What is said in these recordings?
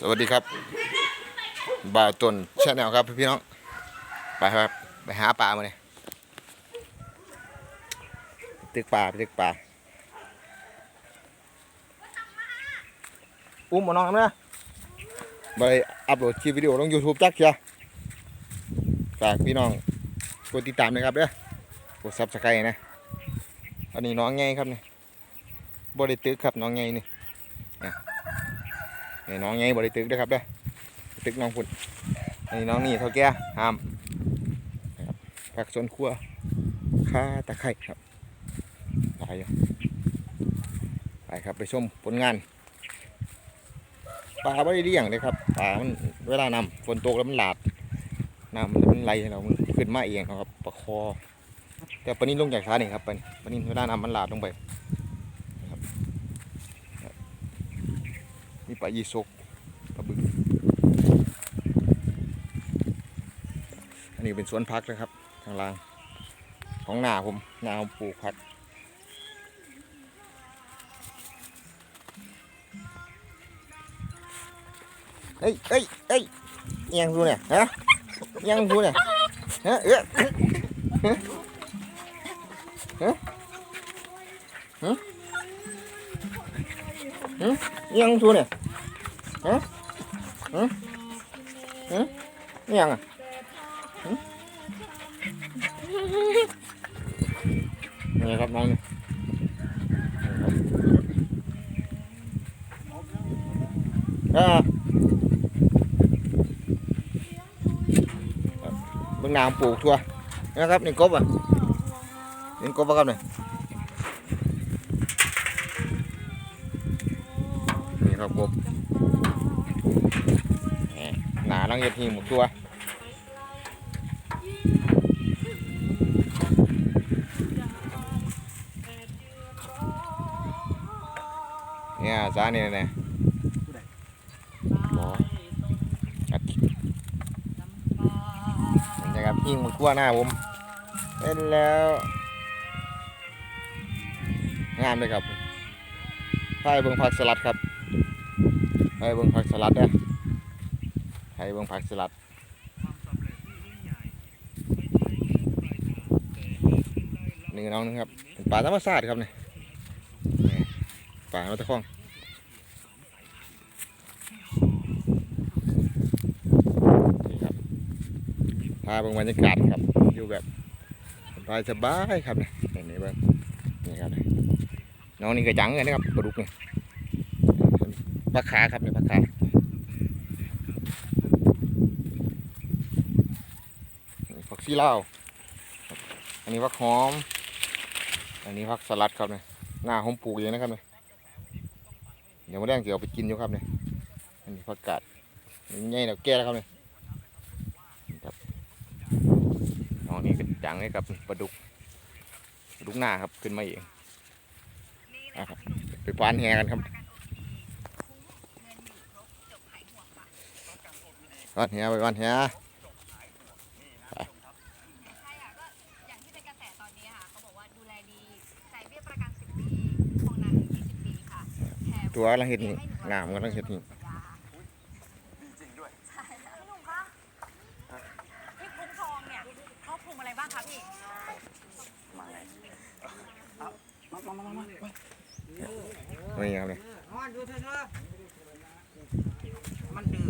สวัสดีครับบ่าวต้นชาแนลครับพี่น้อง ไปครับ ไปหาปลามาเนี่ยตึกปลาไปตึกปลาอุ้มมาน้องนะไปอัพโหลดคลิปวิดีโอลง YouTube จักเชียวฝากพี่น้องกดติดตามนะครับเด้อกดซับสไครต์นะ อันนี้น้องไงครับเนี่ยบริตึกครับน้องไงนี่ นี่น้องไงบริตึกนะครับเด้อตึกน้องพุ่นนี่น้องนี่เท่าแก่ห้ามนะครับผักสวนครัวข้าตะไคร้ครับไปอยู่ไปครับไปชมผลงานปลาไม่ได้เลี้ยงเลยครับปลามันเวลานำฝนตกแล้วมันหลาดน้ำมันไหลเรามันขึ้นมาเองครับประคอ แต่ปนี้ลงจากขานี่ครับปนี้ปนี้เวลาน้ำมันหลาดลงไปนะครับ มีปลายีสกปลาบึกอันนี้เป็นสวนพักนะครับทางล่างของนาผมนาผมปลูกพักเฮ้ยเฮ้ยเฮ้ยเอียังดูเนี่ยฮะเอียังดูเนี่ยฮะเอ๊ะฮะฮะฮะ ฮะเอียังดูเนี่ยนี่ยังอะหึนี่ครับน้องนี่อ่าเบื้ ครับนี่กบอะนี่กบป่ะครับเนี่ยนี่ครับกบนี่หนาลังเย็ดหีหมดตัวเนี่ยซาเนี่ยเนี่ยบออัดนะครับยิงมันกลัวหน้าผมเล่นแล้ว งามเลยครับไพ่เบิงผักสลัดครับ ไพ่เบิ้งผักสลัดเด้อไพ่เบิ้งผักสลัดนี่น้องนึงครับป็นปลาธรรมชาติครับเนี่ยปลามาตะคองนี่ครับพาเบิ่งบรรยากาศครับอยู่แบบสบายสบายๆครับเนี่ยนี่เบิ่งนี่ครับน้องนี่กระจังเลยนะครับปลาดุกเนี่ยปลาขาครับ นี่ปลาขานี่ผักซีลาว อันนี้ผักหอม อันนี้ผักสลัดครับเนี่ยหน้าผมปลูกเองนะครับเนี่ยเดี๋ยวมาแดงเดี๋ยวไปกินอยู่ครับเนี่ยอันนี้ผักกาดนี่ใหญ่แล้วแก่แล้วครับเนี่ยครับน้องนี่ก็จังเลยครับปลาดุกปลาดุกหน้าครับขึ้นมาเองนะครับไปควานแหกันครับ ควานแหไปควานแหใช่ค่ะก็อย่างที่เป็นกระแสตอนนี้ค่ะเขาบอกว่าดูแลดีจ่ายเบี้ยประกัน10ปีของนาน20ปีค่ะแถมตัวกำลังเห็ดนี่งามกำลังเห็ดนี่ใช่ค่ะพี่หนุ่มคะพี่คุ้มทองเนี่ยเขาปรุงอะไรบ้างคะพี่นี่ครับเนี่ยมันดูเถอะมันดื้อบ่เลยครับดื้อ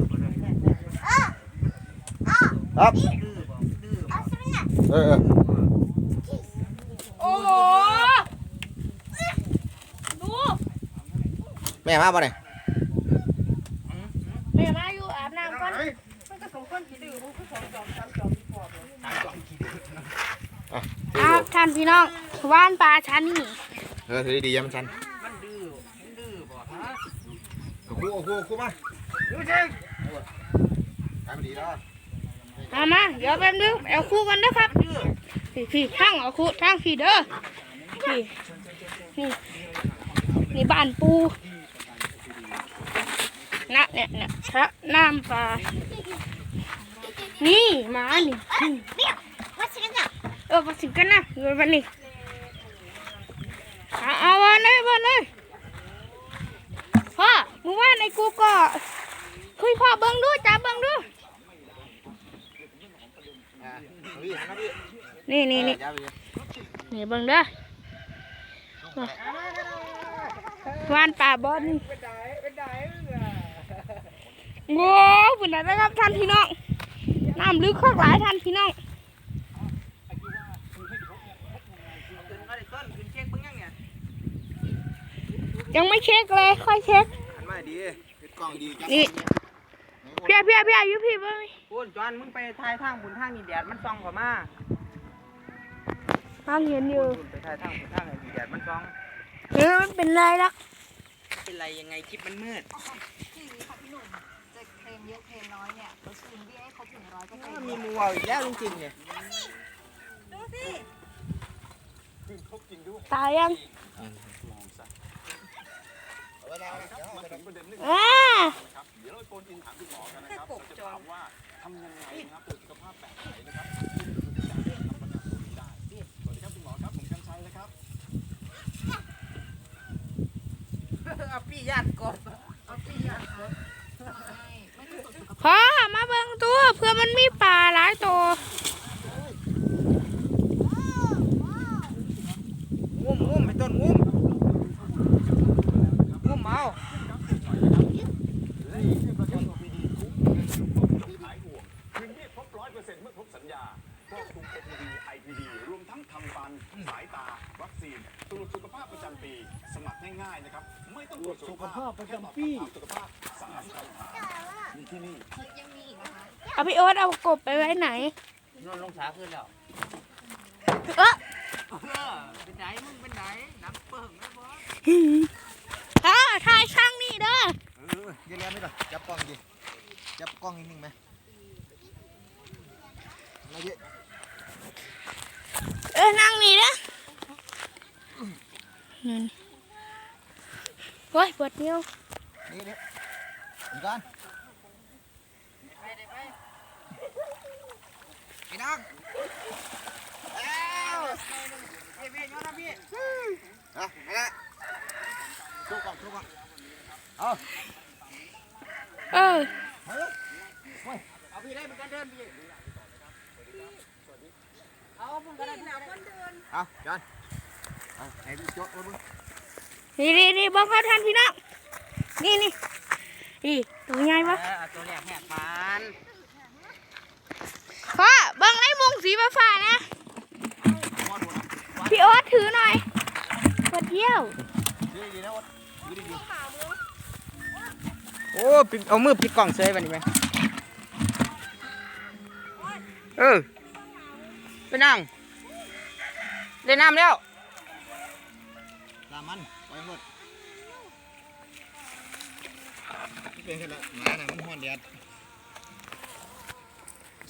บ่ดื้อบ่เออเออโอ้โห ดู แม่มาป่ะเนี่ยแม่มาอยู่อาบน้ำก่อนมันก็สมควรสิดื้อมันก็สองสองสามสองพอครับท่านพี่น้องว่านปลาชั้นนี่เออถือดีๆอยังมันชันมันดื้อมันดื้อบ่ฮะเอาคู่เอาคู่เอาคู่มาดูจริง ทำดีแล้วมามา เดี๋ยวแป๊บนึงเอาคู่กันนะครับดื้อพี่พี่ทั้งเอาคู่ทั้งพี่เด้อพี่นี่นี่บ้านปูนะเนี่ยเนี่ยพระน้ำปลานี่มานี่นี่เออมาสิกันนะอยู่วันนี้เอาเอาวันเลยวันเลยพ่อมื่อวานกูก็คือพ่อเบิ้งดูจับเบิ้งดูอะเอาพี่หั นมาพี่นี่นี่นี่เออจับพี่นี่เบิ้งเด้อวานป่าบอลโว้ปุ่นนะครับท่านพี่น้อง น้ำลึกข้างหลายท่านพี่น้องขึ้นมาดิต้นขึ้นเช็คเบิ่งยังเนี่ยยังไม่เช็คเลยค่อยเช็คหันมาดีปิดกล้องดีจับนี่เพียเพียเพียอยู่พี่เบิ้ง พูนจอนมึงไปทายทางบุญทางนี่แดดมันส่องเข้ามาน้ำเห็นอยู่พูนไปทายทางบุญทางนี่แดดมันส่อง เออมันเป็นไรลักเป็นไรยังไงคลิปมันมืดที่นี้ค่ะพี่หนุ่มจะเคลมเยอะเคลมน้อยเนี่ยเราคืนเบี้ยให้ครบหนึ่งร้อยก็เคลมมีหมูเอาอีกแล้วจริงๆเนี่ยตายยังอ่า เอาพี่ญาติกดไม่ต้องตรวจสุขภาพแปลกใจนะครับพ่อมาเบิ้งตัวเพื่อมันมีปลาหลายตัวงุ้มงุ้มไปต้นงุ้มงุ้มเอา คืนที่ครบร้อย เปอร์เซ็นต์เมื่อครบสัญญาครอบคลุม OPD IPD รวมทั้งทำฟัน สายตา วัคซีน ตรวจสุขภาพประจำปี สมัครง่ายๆนะครับ ไม่ต้องตรวจสุขภาพประจำปีสุขภาพสามคำถามมีที่นี่ ยังมีอีกนะคะเอาพี่โอ๊ตเอากบไปไว้ไหน นอนลงสาขึ้นแล้วเออเออเป็นไหนมึงเป็นไหนน้ำเปิ่งนะบอสอ่าถ่ายช่างนี่เด้อเออเดี๋ยวเลี้ยงไม่ก่อนจับกล้องดิจับกล้องนิดนึงไหมมา เยอะเออนั่งนี่เด้อนั่นโอ้ยปวดนิ้วนี่นี่อีกก่อนพี่น้องแล้วพี่พี่ย้อนนะพี่อะมาละโชว์กล้องโชว์กล้องเอาเออมาเลยเอาพี่ได้เหมือนกันเดินพี่ เอาผมก็ได้พี่เอาคนเดินเอาจานเอาให้พี่โจ๊กมาดูนี่นี่นี่บอกเขาท่านพี่น้องนี่นี่นี่ตัวใหญ่ปะตัวแรกแหกปานพ่อบังไอ้มุงสีฟ้านะ พี่โอ๊ตถือหน่อยปวดเยี่ยวโอ้เอามือปิดกล่องเซยวันนี้ไหมเออ นั่งได้น้ำแล้วตามมันไปหมดเป็นกันละหมาน่ะมันห้อนแดด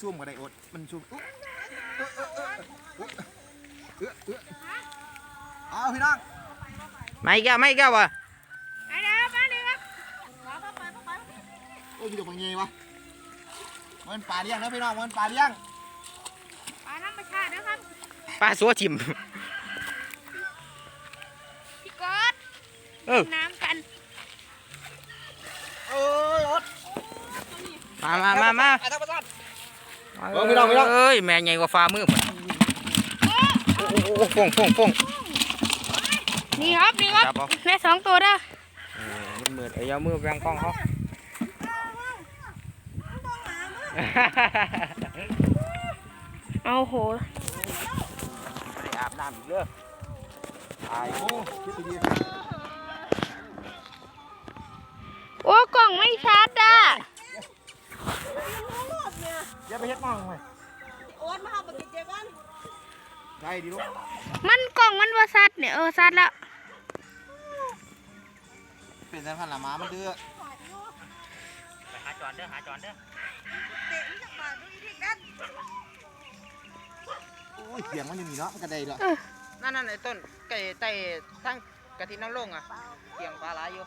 ซุ่มก็ได้อด มันซุ่มอุ๊เออเออเออเออเออเออเอาพี่น้องไม่แก้วไม่แก้ววะไปเด้อมาเด้อครับโอ้ยมีดอกบางเงี้ยวะมันปลาเลี้ยงนะพี่น้องมันปลาเลี้ยง ปลาน้ำประชาตินะครับ ปลาสัวจิมพี่ก๊อตเออน้ำกันโอ้ยอดมามามามาเออพี่น้องพี่น้องเอ้ยแม่ใหญ่กว่าฟ้ามือพุ่นโอ้โหโอ้โหโป่งโป่งโป่งนี่ครับนี่ครับจับเอาได้สองตัวเด้อเออมันมืดเอาเอามือแบงกล้องเขาเอาโหไป อาบน้ำอีกเด้อตายโอ้คิดดีโอ้กล่องไม่ชัดอะอย่าไปเฮ็ดมองเลยโอ๊ตมาหาปกินเจกันใช่ดีลูกมันกล่องมันว่าชัดเนี่ยเออชัดแล้วเป็นสายพันธุ์ละหมามันเดือไปหาจอนเด้อหาจอนเด้อ โอ้ยเสียงมันอยู่นี่เนาะมันกระไดเนาะนั่นนั่นไอ้ต้นไก่ไต่ทั้งกะทิน้ำลงอะเกี่ยงปลาหลายอยู่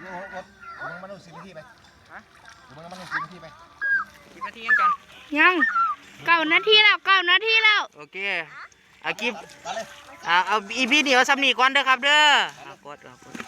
นี่โอ๊ตโอ๊ตมึงมาดูสิบนาทีไปฮะเดี๋ยวมึงมาดูสิบนาทีไปกี่นาทียังกัน ยังเก้านาทีแล้วเก้านาทีแล้ว โอเคเอาคลิปไปเลย อ่าเอาอีพีเดียวซ้ำนี่ก่อนเด้อครับเด้อเอากดเอากด